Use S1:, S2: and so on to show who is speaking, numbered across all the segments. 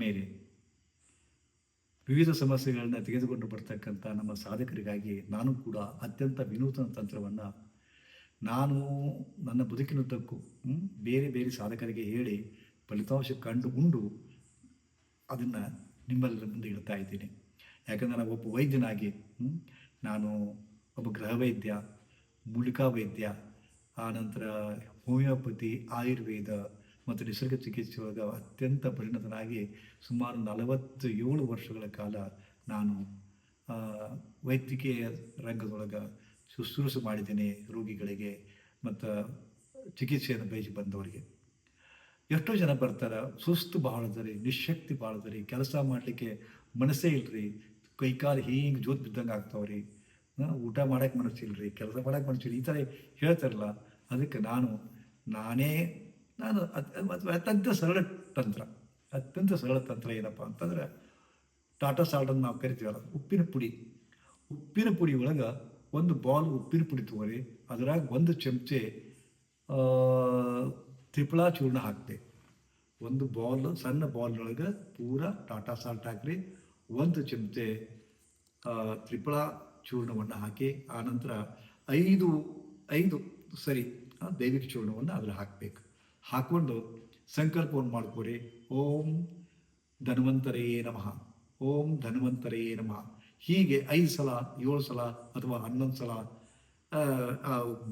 S1: ಆತ್ಮೇಲೆ ವಿವಿಧ ಸಮಸ್ಯೆಗಳನ್ನ ತೆಗೆದುಕೊಂಡು ಬರ್ತಕ್ಕಂಥ ನಮ್ಮ ಸಾಧಕರಿಗಾಗಿ ನಾನು ಕೂಡ ಅತ್ಯಂತ ವಿನೂತನ ತಂತ್ರವನ್ನು ನಾನು ನನ್ನ ಬದುಕಿನುದ್ದಕ್ಕೂ ಬೇರೆ ಬೇರೆ ಸಾಧಕರಿಗೆ ಹೇಳಿ ಫಲಿತಾಂಶ ಕಂಡು ಉಂಡು ಅದನ್ನು ನಿಮ್ಮೆಲ್ಲರ ಮುಂದೆ ಇಡ್ತಾ ಇದ್ದೀನಿ. ಯಾಕಂದರೆ ನಾನು ಒಬ್ಬ ವೈದ್ಯನಾಗಿ ನಾನು ಒಬ್ಬ ಗೃಹ ವೈದ್ಯ ಮೂಲಿಕಾ ವೈದ್ಯ ಆನಂತರ ಹೋಮಿಯೋಪತಿ, ಆಯುರ್ವೇದ ಮತ್ತು ನಿಸರ್ಗ ಚಿಕಿತ್ಸೆ ಒಳಗೆ ಅತ್ಯಂತ ಪರಿಣತನಾಗಿ ಸುಮಾರು ನಲವತ್ತು ಏಳು ವರ್ಷಗಳ ಕಾಲ ನಾನು ವೈದ್ಯಕೀಯ ರಂಗದೊಳಗೆ ಶುಶ್ರೂಷೆ ಮಾಡಿದ್ದೇನೆ ರೋಗಿಗಳಿಗೆ ಮತ್ತು ಚಿಕಿತ್ಸೆಯನ್ನು ಬಯಸಿ ಬಂದವರಿಗೆ. ಎಷ್ಟೋ ಜನ ಬರ್ತಾರೆ, ಸುಸ್ತು ಅದರಿ, ನಿಶಕ್ತಿ ಅದರಿ, ಕೆಲಸ ಮಾಡಲಿಕ್ಕೆ ಮನಸ್ಸೇ ಇಲ್ಲರಿ ಕೈಕಾಲು ಹೀಗೆ ಜೋತ್ ಬಿದ್ದಂಗೆ ಆಗ್ತಾವ್ರಿ ಊಟ ಮಾಡಕ್ಕೆ ರೀ ಕೆಲಸ ಮಾಡೋಕ್ಕೆ ಮನಸ್ಸಿಲ್ಲ ಈ ಥರ ಹೇಳ್ತಾರಲ್ಲ, ಅದಕ್ಕೆ ನಾನು ನಾನೇ ನಾನು ಅತ್- ಅತ್- ಅತ್ಯಂತ ಸರಳ ತಂತ್ರ, ಅತ್ಯಂತ ಸರಳ ತಂತ್ರ ಏನಪ್ಪ ಅಂತಂದ್ರೆ ಟಾಟಾ ಸಾಲ್ಟ್ ಅಂತ ನಾವು ಕರಿತೀವಲ್ಲ, ಉಪ್ಪಿನ ಪುಡಿ. ಉಪ್ಪಿನ ಪುಡಿ ಒಳಗೆ ಒಂದು ಬಾಲ್ ಉಪ್ಪಿನ ಪುಡಿ ತಗೋರಿ, ಅದ್ರಾಗ ಒಂದು ಚಮಚೆ ತ್ರಿಫಲಾ ಚೂರ್ಣ ಹಾಕಿದೆ ಒಂದು ಬಾಲ್, ಸಣ್ಣ ಬಾಲ್ನೊಳಗೆ ಪೂರ ಟಾಟಾ ಸಾಲ್ಟ್ ಹಾಕ್ರಿ. ಒಂದು ಚಮಚೆ ತ್ರಿಫಲಾ ಚೂರ್ಣವನ್ನು ಹಾಕಿ, ಆನಂತರ ಐದು ಐದು, ಸರಿ ದೈವಿಕ ಚೂರ್ಣವನ್ನು ಅದ್ರ ಹಾಕಬೇಕು. ಹಾಕ್ಕೊಂಡು ಸಂಕಲ್ಪವನ್ನು ಮಾಡಿಕೊಡಿ ಓಂ ಧನ್ವಂತರೆಯೇ ನಮಃ. ಓಂ ಧನ್ವಂತರೆಯೇ ನಮಃ. ಹೀಗೆ ಐದು ಸಲ, ಏಳು ಸಲ ಅಥವಾ ಹನ್ನೊಂದು ಸಲ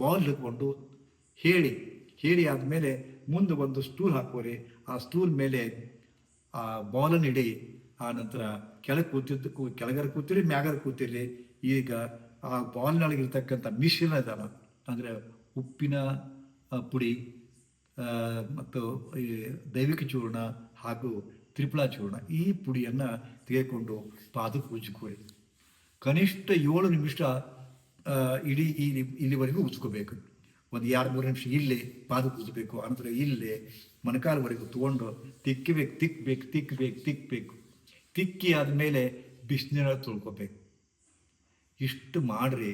S1: ಬಾಲ್ ಹಿಡ್ಕೊಂಡು ಹೇಳಿ ಹೇಳಿ ಆದಮೇಲೆ ಮುಂದೆ ಒಂದು ಸ್ಟೂಲ್ ಹಾಕೋರಿ ಆ ಸ್ಟೂಲ್ ಮೇಲೆ ಆ ಬಾಲನ್ನು ಇಡಿ. ಆ ನಂತರ ಕೆಳಗೆ ಕೂತಿದ್ದು ಕೆಳಗರ ಕೂತಿರಿ, ಮ್ಯಾಗರ ಕೂತಿರಿ. ಈಗ ಆ ಬಾಲ್ನೊಳಗಿರ್ತಕ್ಕಂಥ ಮಿಶ್ರಣ ಇದಲ್ಲ ಅಂದರೆ ಉಪ್ಪಿನ ಪುಡಿ ಮತ್ತು ಈ ದೈವಿಕ ಚೂರ್ಣ ಹಾಗೂ ತ್ರಿಪುಳ ಚೂರ್ಣ ಈ ಪುಡಿಯನ್ನು ತೆಗೆದುಕೊಂಡು ಪಾದ ಉಜ್ಜಿಕೊಳ್ಳಿ. ಕನಿಷ್ಠ ಏಳು ನಿಮಿಷ ಇಡೀ ಇಲ್ಲಿ ಇಲ್ಲಿವರೆಗೂ ಉಜ್ಕೋಬೇಕು ಒಂದು ಎರಡು ಮೂರು ನಿಮಿಷ ಇಲ್ಲಿ ಪಾದ ಉಜ್ಬೇಕು ಅನಂತರ ಇಲ್ಲೇ ಮೊಣಕಾಲವರೆಗೂ ತೊಗೊಂಡು ತಿಕ್ಕಬೇಕು ತಿಕ್ಕಬೇಕು ತಿಕ್ಕಬೇಕು ತಿಕ್ಕಬೇಕು ತಿಕ್ಕಿ ಆದಮೇಲೆ ಬಿಸಿನೀರ ತೊಳ್ಕೊಬೇಕು. ಇಷ್ಟು ಮಾಡಿರಿ.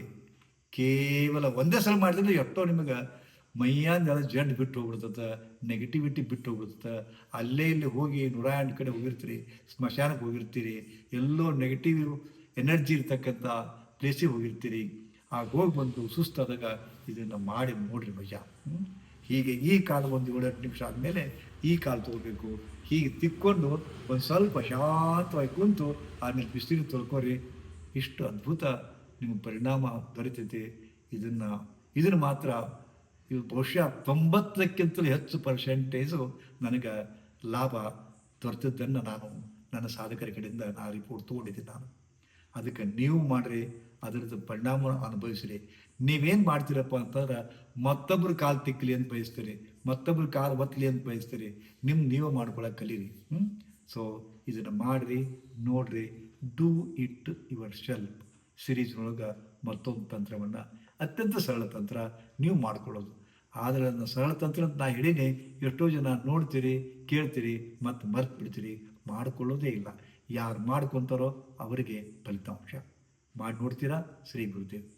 S1: ಕೇವಲ ಒಂದೇ ಸಲ ಮಾಡಿದ್ರೆ ಎಷ್ಟೋ ನಿಮಗೆ ಮೈಯಾಂದೆಲ್ಲ ಜಡ್ ಬಿಟ್ಟು ಹೋಗ್ಬಿಡ್ತದೆ ನೆಗೆಟಿವಿಟಿ ಬಿಟ್ಟು ಹೋಗ್ಬಿಡ್ತದೆ. ಅಲ್ಲೇ ಇಲ್ಲಿ ಹೋಗಿ ನೂರ ಎಂಟು ಕಡೆ ಹೋಗಿರ್ತೀರಿ, ಸ್ಮಶಾನಕ್ಕೆ ಹೋಗಿರ್ತೀರಿ, ಎಲ್ಲೋ ನೆಗೆಟಿವ್ ಎನರ್ಜಿ ಇರ್ತಕ್ಕಂಥ ಪ್ಲೇಸಿಗೆ ಹೋಗಿರ್ತೀರಿ. ಆಗ ಹೋಗಿ ಬಂದು ಸುಸ್ತಾದಾಗ ಇದನ್ನು ಮಾಡಿ ನೋಡ್ರಿ ಮಜಾ? ಹೀಗೆ ಈ ಕಾಲ ಒಂದು ಏಳೆಂಟು ನಿಮಿಷ ಆದಮೇಲೆ ಈ ಕಾಲು ತೊಗೋಬೇಕು. ಹೀಗೆ ತಿಕ್ಕೊಂಡು ಒಂದು ಸ್ವಲ್ಪ ಶಾಂತವಾಗಿ ಕುಂತು ಆಮೇಲೆ ಬಿಸಿಲು ತೊಳ್ಕೊರಿ. ಇಷ್ಟು ಅದ್ಭುತ ನಿಮ್ಮ ಪರಿಣಾಮ ದೊರೆತೈತೆ ಇದನ್ನು ಇದನ್ನು ಮಾತ್ರ ಇದು ಬಹುಶಃ ತೊಂಬತ್ತಕ್ಕಿಂತಲೂ ಹೆಚ್ಚು ಪರ್ಸೆಂಟೇಜು ನನಗೆ ಲಾಭ ದೊರೆತಿದ್ದನ್ನು ನಾನು ನನ್ನ ಸಾಧಕರ ಕಡೆಯಿಂದ ನಾ ರಿಪೋರ್ಟ್ ತೊಗೊಂಡಿದ್ದೀನಿ ನಾನು. ಅದಕ್ಕೆ ನೀವು ಮಾಡಿರಿ, ಅದರದ್ದು ಪರಿಣಾಮ ಅನುಭವಿಸಿರಿ. ನೀವೇನು ಮಾಡ್ತೀರಪ್ಪ ಅಂತಂದ್ರೆ ಮತ್ತೊಬ್ಬರು ಕಾಲು ತಿಕ್ಕಲಿ ಅಂತ ಬಯಸ್ತೀರಿ ಮತ್ತೊಬ್ಬರು ಕಾಲು ಒತ್ತಲಿ ಅಂತ ಬಯಸ್ತೀರಿ ನಿಮ್ಮ ನೀವು ಮಾಡ್ಕೊಳಕ್ಕೆ ಕಲೀರಿ ಹ್ಞೂ ಸೊ ಇದನ್ನು ಮಾಡಿರಿ, ನೋಡ್ರಿ ಡೂ ಇಟ್ ಯುವರ್ ಸೆಲ್ಫ್ ಸಿರೀಸ್ನೊಳಗೆ ಮತ್ತೊಂದು ತಂತ್ರವನ್ನು ಅತ್ಯಂತ ಸರಳ ತಂತ್ರ, ನೀವು ಮಾಡ್ಕೊಳ್ಳೋದು. ಆದರೆ ಅದನ್ನು ಸರಳ ತಂತ್ರ ಅಂತ ನಾ ಹೇಳಿನಿ, ಎಷ್ಟೋ ಜನ ನೋಡ್ತೀರಿ, ಕೇಳ್ತೀರಿ, ಮತ್ತು ಮರ್ತು ಬಿಡ್ತೀರಿ ಮಾಡಿಕೊಳ್ಳೋದೇ ಇಲ್ಲ. ಯಾರು ಮಾಡ್ಕೊತಾರೋ ಅವರಿಗೆ ಫಲಿತಾಂಶ. ಮಾಡಿ ನೋಡ್ತೀರಾ? ಶ್ರೀ ಗುರುದೇವ್.